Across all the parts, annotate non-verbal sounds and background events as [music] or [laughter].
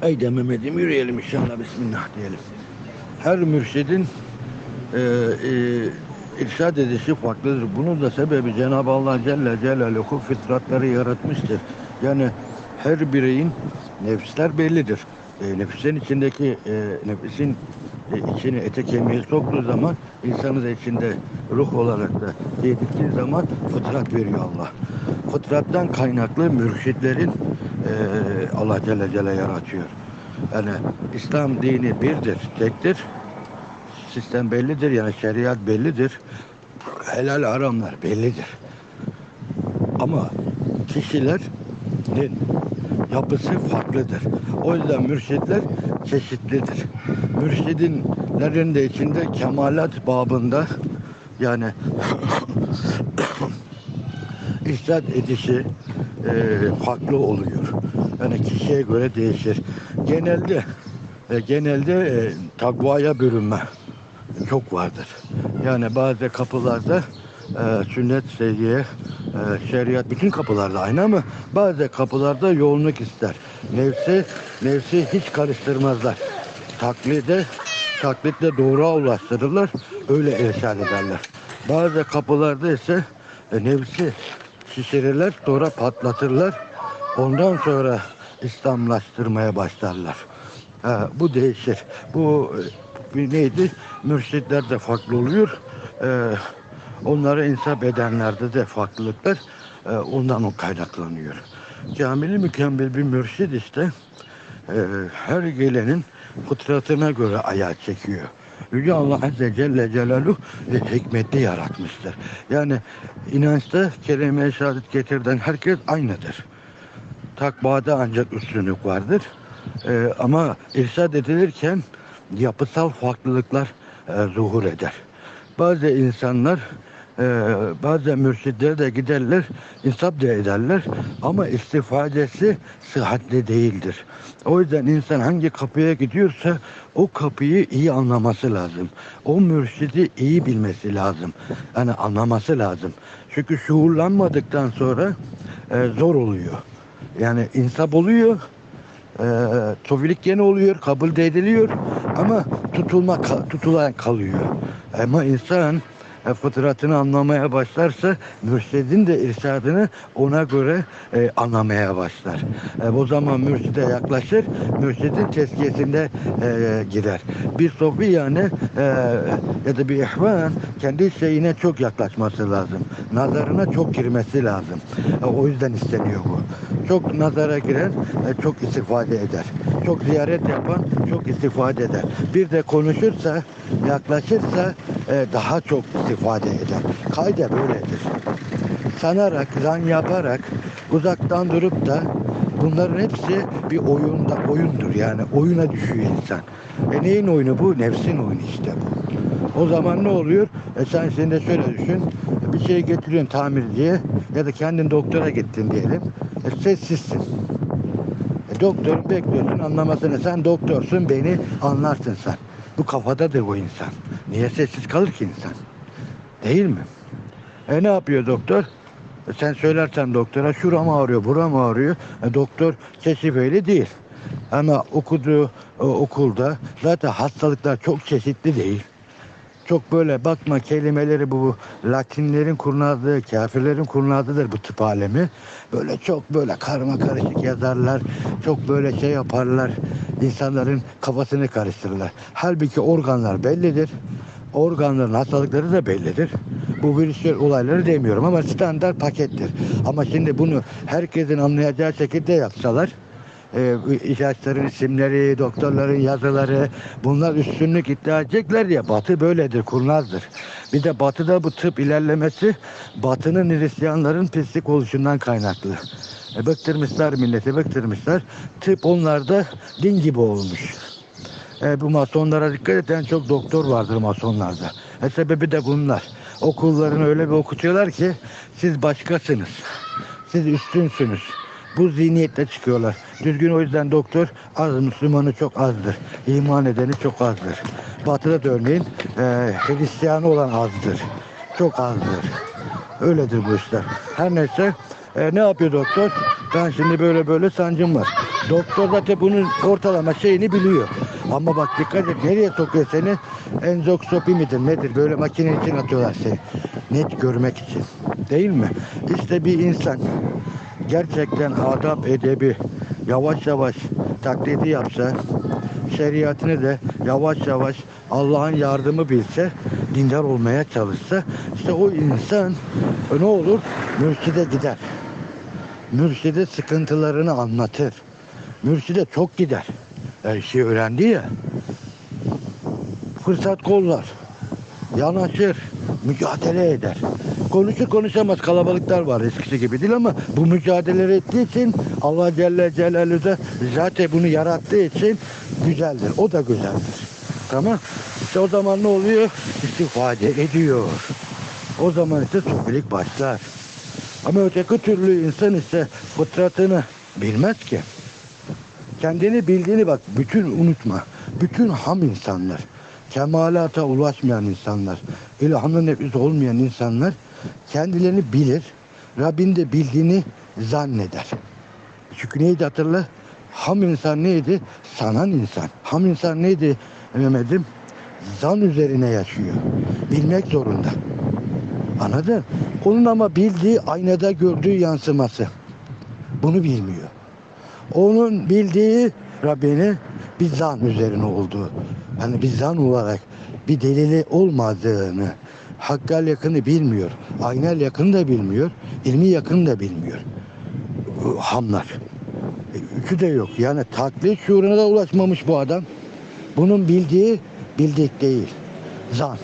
Haydi Mehmet'im yürüyelim inşallah bismillah diyelim. Her mürşidin e, e, irşad edişi farklıdır. Bunun da sebebi Cenab-ı Allah Celle Celaluhu fıtratları yaratmıştır. Yani her bireyin nefisler bellidir. E, nefsin içindeki e, nefsin e, içine ete kemiğe soktuğu zaman insanı da içinde ruh olarak da yediktiği zaman fıtrat veriyor Allah. Fıtrattan kaynaklı mürşitlerin Allah Celle Celle yaratıyor. Yani İslam dini birdir, tektir. Sistem bellidir yani şeriat bellidir. Helal haramlar bellidir. Ama kişilerin yapısı farklıdır. O yüzden mürşitler çeşitlidir. Mürşidinlerin de içinde kemalat babında yani [coughs] irşad edişi e, farklı oluyor. Yani kişiye göre değişir. Genelde e, genelde e, takvaya bürünme çok vardır. Yani bazı kapılarda e, sünnet, sevgiye, e, şeriat bütün kapılarda aynı ama bazı kapılarda yoğunluk ister. Nefsi, nefsi hiç karıştırmazlar. Taklide, taklitle doğruğa ulaştırırlar. Öyle irşad ederler. Bazı kapılarda ise e, nefsi şişirirler, sonra patlatırlar. Ondan sonra İslamlaştırmaya başlarlar. Ha, bu değişir. Bu e, neydi? Mürşitler de farklı oluyor. Ee, onlara insap edenlerde de farklılıklar e, ondan o kaynaklanıyor. Kamili mükemmel bir mürşid işte e, her gelenin fıtratına göre ayağa çekiyor. Yüce Allah Azze Celle Celaluhu ve hikmetli yaratmıştır. Yani inançta kelime-i şehadet getirden herkes aynıdır. Takvada ancak üstünlük vardır. Ee, ama irşad edilirken yapısal farklılıklar e, zuhur eder. Bazı insanlar e, bazı mürşidlere de giderler, insap da ederler ama istifadesi sıhhatli değildir. O yüzden insan hangi kapıya gidiyorsa o kapıyı iyi anlaması lazım. O mürşidi iyi bilmesi lazım. Yani anlaması lazım. Çünkü şuurlanmadıktan sonra e, zor oluyor. Yani insap oluyor, e, tofilik gene oluyor, kabul ediliyor ama tutulma tutulan kalıyor. Ama insan e, fıtratını anlamaya başlarsa mürşidin de irşadını ona göre e, anlamaya başlar. E, o zaman mürşide yaklaşır, mürşidin tezkiyesinde e, girer. Bir sofi yani e, ya da bir ihvan kendi şeyine çok yaklaşması lazım. Nazarına çok girmesi lazım. E, o yüzden isteniyor bu. Çok nazara giren e, çok istifade eder. Çok ziyaret yapan çok istifade eder. Bir de konuşursa, yaklaşırsa e, daha çok istifade eder. Kayda böyledir. Sanarak, zan yaparak, uzaktan durup da bunların hepsi bir oyunda oyundur. Yani oyuna düşüyor insan. E neyin oyunu bu? Nefsin oyunu işte bu. O zaman ne oluyor? E sen şimdi şöyle düşün. Bir şey getiriyorsun tamirciye ya da kendin doktora gittin diyelim. E sessizsin. E, doktorun bekliyorsun anlamasını. Sen doktorsun beni anlarsın sen. Bu kafadadır bu insan. Niye sessiz kalır ki insan? Değil mi? E ne yapıyor doktor? E, sen söylersen doktora şuram ağrıyor, buram ağrıyor. E, doktor çeşifeli değil. Ama okuduğu e, okulda zaten hastalıklar çok çeşitli değil. Çok böyle bakma kelimeleri bu Latinlerin kurnazlığı, kafirlerin kurnazlığıdır bu tıp alemi. Böyle çok böyle karma karışık yazarlar. Çok böyle şey yaparlar. insanların kafasını karıştırırlar. Halbuki organlar bellidir. Organların hastalıkları da bellidir. Bu virüsler olayları demiyorum ama standart pakettir. Ama şimdi bunu herkesin anlayacağı şekilde yapsalar e, ilaçların isimleri, doktorların yazıları bunlar üstünlük iddia edecekler ya batı böyledir, kurnazdır. Bir de batıda bu tıp ilerlemesi batının Hristiyanların pislik oluşundan kaynaklı. E, bıktırmışlar milleti, bıktırmışlar. Tıp onlarda din gibi olmuş. E, bu masonlara dikkat et en çok doktor vardır masonlarda. E, sebebi de bunlar. Okullarını öyle bir okutuyorlar ki siz başkasınız. Siz üstünsünüz. Bu zihniyetle çıkıyorlar. Düzgün o yüzden doktor az, Müslümanı çok azdır. İman edeni çok azdır. Batı'da da örneğin e, Hristiyanı olan azdır. Çok azdır. Öyledir bu işler. Her neyse e, ne yapıyor doktor? Ben şimdi böyle böyle sancım var. Doktor zaten bunun ortalama şeyini biliyor. Ama bak dikkat et nereye sokuyor seni? Enzoskopi midir nedir? Böyle makine için atıyorlar seni. Net görmek için. Değil mi? İşte bir insan gerçekten adab edebi yavaş yavaş taklidi yapsa şeriatını da yavaş yavaş Allah'ın yardımı bilse dindar olmaya çalışsa işte o insan ne olur mürşide gider mürşide sıkıntılarını anlatır mürşide çok gider her şeyi öğrendi ya fırsat kollar yanaşır mücadele eder konuşur konuşamaz kalabalıklar var eskisi gibi değil ama bu mücadele ettiği için Allah Celle Celaluhu da zaten bunu yarattığı için güzeldir. O da güzeldir. Tamam. İşte o zaman ne oluyor? İstifade ediyor. O zaman ise sofilik başlar. Ama öteki türlü insan ise fıtratını bilmez ki. Kendini bildiğini bak bütün unutma. Bütün ham insanlar, kemalata ulaşmayan insanlar, ilhamlı nefis olmayan insanlar kendilerini bilir. Rabbin de bildiğini zanneder. Çünkü neydi hatırla? Ham insan neydi? Sanan insan. Ham insan neydi Mehmet'im? Zan üzerine yaşıyor. Bilmek zorunda. Anladın? Onun ama bildiği aynada gördüğü yansıması. Bunu bilmiyor. Onun bildiği Rabbini bir zan üzerine olduğu. Yani bir zan olarak bir delili olmadığını, hakkal yakını bilmiyor. Aynel yakını da bilmiyor. ilmi yakını da bilmiyor. Hamlar. Üçü de yok. Yani taklit şuuruna da ulaşmamış bu adam. Bunun bildiği bildik değil. Zan.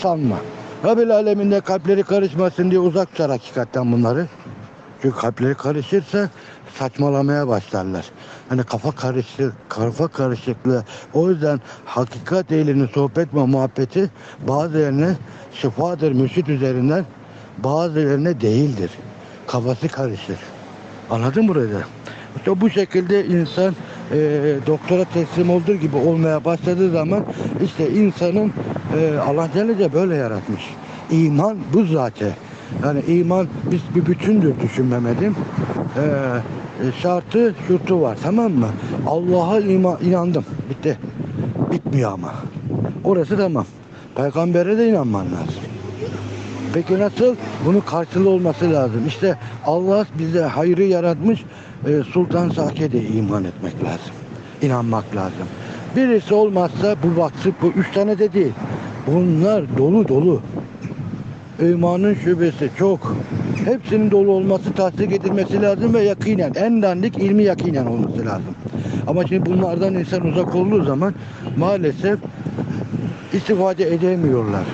Sanma. Rabbil aleminde kalpleri karışmasın diye uzak tutar hakikatten bunları. Çünkü kalpleri karışırsa saçmalamaya başlarlar. Hani kafa karışık, kafa karışıklığı. O yüzden hakikat ehlinin sohbet ve muhabbeti bazılarına şifadır mürşit üzerinden bazılarına değildir. Kafası karışır. Anladın mı burada? İşte bu şekilde insan e, doktora teslim olduğu gibi olmaya başladığı zaman işte insanın e, Allah Celle de böyle yaratmış. İman bu zaten. Yani iman biz bir bütündür düşünmemedim. E, e, şartı şurtu var tamam mı? Allah'a iman, inandım. Bitti. Bitmiyor ama. Orası tamam. Peygambere de inanman lazım. Peki nasıl? Bunun karşılığı olması lazım. İşte Allah bize hayrı yaratmış. E, Sultan Sake de iman etmek lazım. İnanmak lazım. Birisi olmazsa bu vaksı bu üç tane de değil. Bunlar dolu dolu. İmanın şubesi çok. Hepsinin dolu olması, tasdik edilmesi lazım ve yakinen. En dandik ilmi yakinen olması lazım. Ama şimdi bunlardan insan uzak olduğu zaman maalesef istifade edemiyorlar.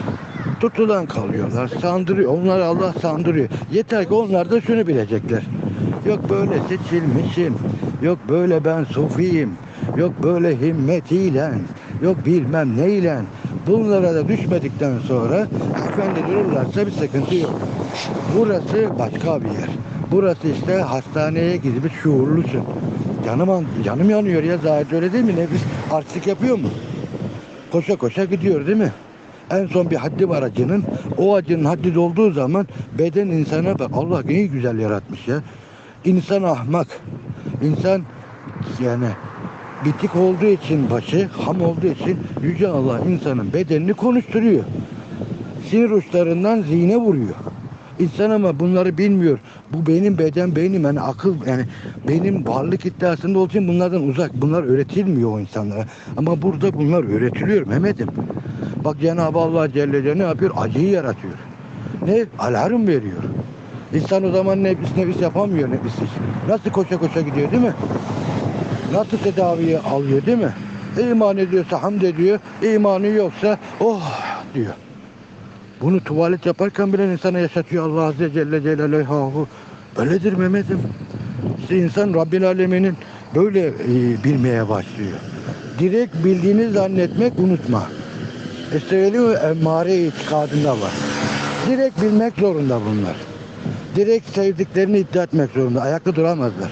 Tutulan kalıyorlar. Sandırıyor. Onlar Allah sandırıyor. Yeter ki onlar da şunu bilecekler. Yok böyle seçilmişim. Yok böyle ben sufiyim. Yok böyle himmetiyle. Yok bilmem neyle. Bunlara da düşmedikten sonra efendi dururlarsa bir sıkıntı yok. Burası başka bir yer. Burası işte hastaneye gidip şuurlusun. Canım, an- canım yanıyor ya zaten öyle değil mi? Nefis artistik yapıyor mu? Koşa koşa gidiyor değil mi? En son bir haddi var acının. O acının haddi dolduğu zaman beden insana bak Allah ne güzel yaratmış ya. İnsan ahmak. İnsan yani bitik olduğu için başı, ham olduğu için Yüce Allah insanın bedenini konuşturuyor. Sinir uçlarından zihne vuruyor. İnsan ama bunları bilmiyor. Bu benim beden benim yani akıl yani benim varlık iddiasında olduğu için bunlardan uzak. Bunlar öğretilmiyor o insanlara. Ama burada bunlar öğretiliyor Mehmet'im. Bak Cenab-ı Allah Celle Celle ne yapıyor? Acıyı yaratıyor. Ne? Alarm veriyor. İnsan o zaman nefis nefis yapamıyor nefis için. Nasıl koşa koşa gidiyor değil mi? Nasıl tedaviyi alıyor değil mi? İman ediyorsa hamd ediyor. İmanı yoksa oh diyor. Bunu tuvalet yaparken bile insana yaşatıyor Allah Azze Celle Celaluhu. Böyledir Mehmet'im. İşte insan Rabbil Alemin'in böyle e, bilmeye başlıyor. Direkt bildiğini zannetmek unutma. Esreli ve emmare itikadında var. Direkt bilmek zorunda bunlar. Direkt sevdiklerini iddia etmek zorunda. Ayakta duramazlar.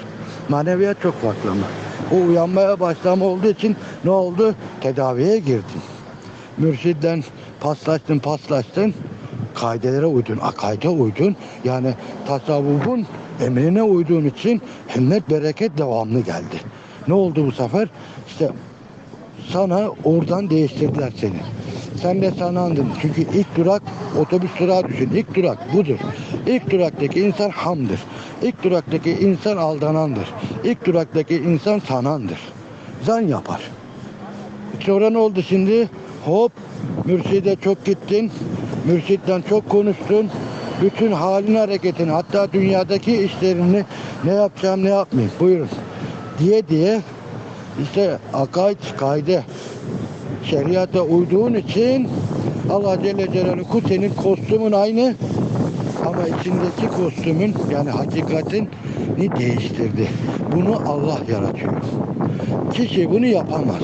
Maneviyat çok farklı ama. O uyanmaya başlama olduğu için ne oldu? Tedaviye girdin. Mürşidden paslaştın paslaştın. Kaidelere uydun, akaide uydun. Yani tasavvufun Emrine uyduğun için himmet bereket devamlı geldi. Ne oldu bu sefer? İşte sana oradan değiştirdiler seni. Sen de sanandın. Çünkü ilk durak otobüs durağı düşün. İlk durak budur. İlk duraktaki insan hamdır. İlk duraktaki insan aldanandır. İlk duraktaki insan sanandır. Zan yapar. Sonra ne oldu şimdi? Hop mürşide çok gittin. Mürşitten çok konuştun. Bütün halini hareketini hatta dünyadaki işlerini ne yapacağım ne yapmayayım buyurun diye diye işte akaid kaide şeriata uyduğun için Allah Celle Celaluhu senin kostümün aynı ama içindeki kostümün yani hakikatin ni değiştirdi. Bunu Allah yaratıyor. Kişi bunu yapamaz.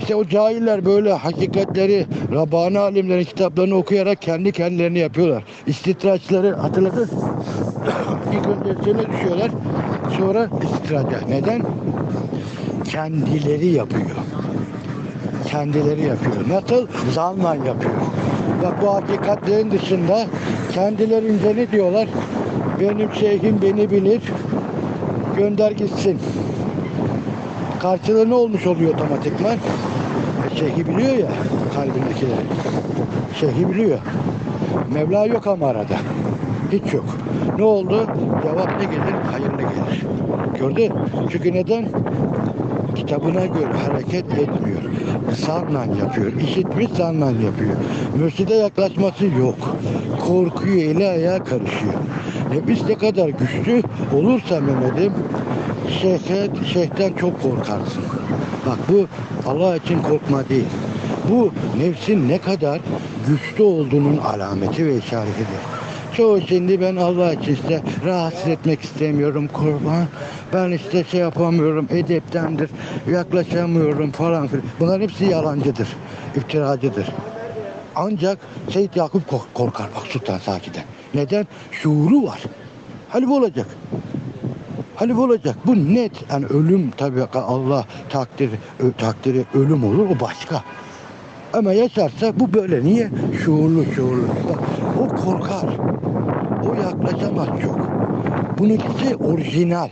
İşte o cahiller böyle hakikatleri Rabbani alimlerin kitaplarını okuyarak kendi kendilerini yapıyorlar. İstitraçları hatırladın? [coughs] İlk önce düşüyorlar. Sonra istitraca. Neden? Kendileri yapıyor. Kendileri yapıyor. Nasıl? Zanla yapıyor. Bak bu hakikatlerin dışında kendilerince ne diyorlar? Benim şeyhim beni bilir. Gönder gitsin. Karşılığı ne olmuş oluyor otomatikman? E, Şeyhi biliyor ya kalbindekileri. Şeyhi biliyor. Mevla yok ama arada. Hiç yok. Ne oldu? Cevap ne gelir? Hayırlı gelir. Gördün? Çünkü neden? Kitabına göre hareket etmiyor. Sanla yapıyor. İşitmiş sanla yapıyor. Mürşide yaklaşması yok. Korkuyor, eli ayağa karışıyor. Nefis ne kadar güçlü olursa Mehmet'im şeyhe, şeyhten çok korkarsın. Bak bu Allah için korkma değil. Bu nefsin ne kadar güçlü olduğunun alameti ve işaretidir. Çoğu şimdi ben Allah için işte rahatsız etmek istemiyorum kurban. Ben işte şey yapamıyorum edeptendir. Yaklaşamıyorum falan filan. Bunların hepsi yalancıdır. iftiracıdır. Ancak Seyyid Yakup kork- korkar bak Sultan Saki'den. Neden? Şuuru var. Hani olacak. Hani olacak. Bu net. Yani ölüm tabii Allah takdir, takdiri ölüm olur o başka. Ama yaşarsa bu böyle. Niye? Şuurlu şuurlu. O korkar. O yaklaşamaz çok. Bununkisi orijinal.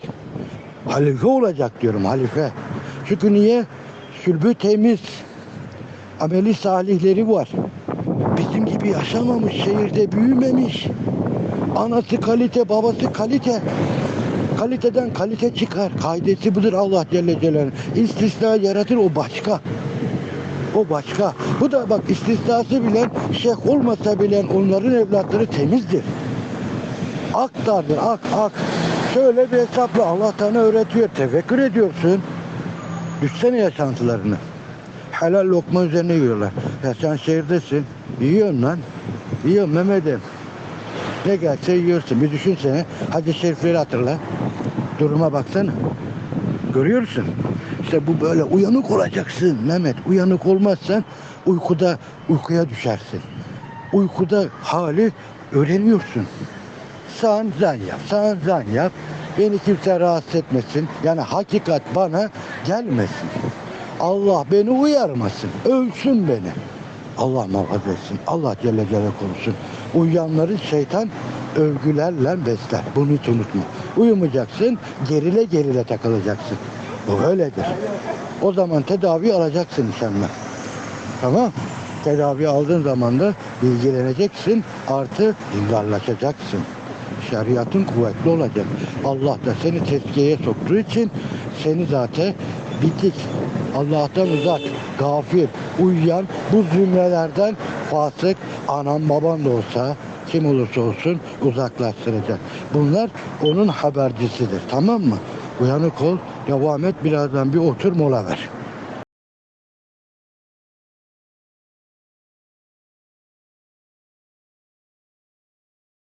Halife olacak diyorum halife. Çünkü niye? Sülbü temiz. Ameli salihleri var. Bizim gibi yaşamamış, şehirde büyümemiş. Anası kalite, babası kalite. Kaliteden kalite çıkar. Kaidesi budur Allah Celle Celaluhu. İstisna yaratır o başka. O başka. Bu da bak istisnası bilen şeyh olmasa bilen onların evlatları temizdir. Aktardır ak ak. Şöyle bir hesapla Allah sana öğretiyor. Tefekkür ediyorsun. Düşsene yaşantılarını. Helal lokma üzerine yiyorlar. Ya sen şehirdesin. Yiyorsun lan. Yiyorsun Mehmet'im. Ne gelse yiyorsun. Bir düşünsene. Hadi şerifleri hatırla. Duruma baksana. Görüyorsun. İşte bu böyle uyanık olacaksın Mehmet. Uyanık olmazsan uykuda uykuya düşersin. Uykuda hali öğreniyorsun. Sağın zan yap. Sağın zan yap. Beni kimse rahatsız etmesin. Yani hakikat bana gelmesin. Allah beni uyarmasın. Övsün beni. Allah muhafaza etsin. Allah Celle Celle korusun. Uyuyanları şeytan övgülerle besler. Bunu hiç unutma. Uyumayacaksın, gerile gerile takılacaksın. Bu öyledir. O zaman tedavi alacaksın inşallah. Tamam. Tedavi aldığın zaman da bilgileneceksin. Artı dindarlaşacaksın. Şeriatın kuvvetli olacak. Allah da seni tezkiyeye soktuğu için seni zaten bitik. Allah'tan uzak, gafil, uyuyan bu zümrelerden fasık, anan baban da olsa kim olursa olsun uzaklaştıracak. Bunlar onun habercisidir. Tamam mı? Uyanık ol, devam et. Birazdan bir otur mola ver.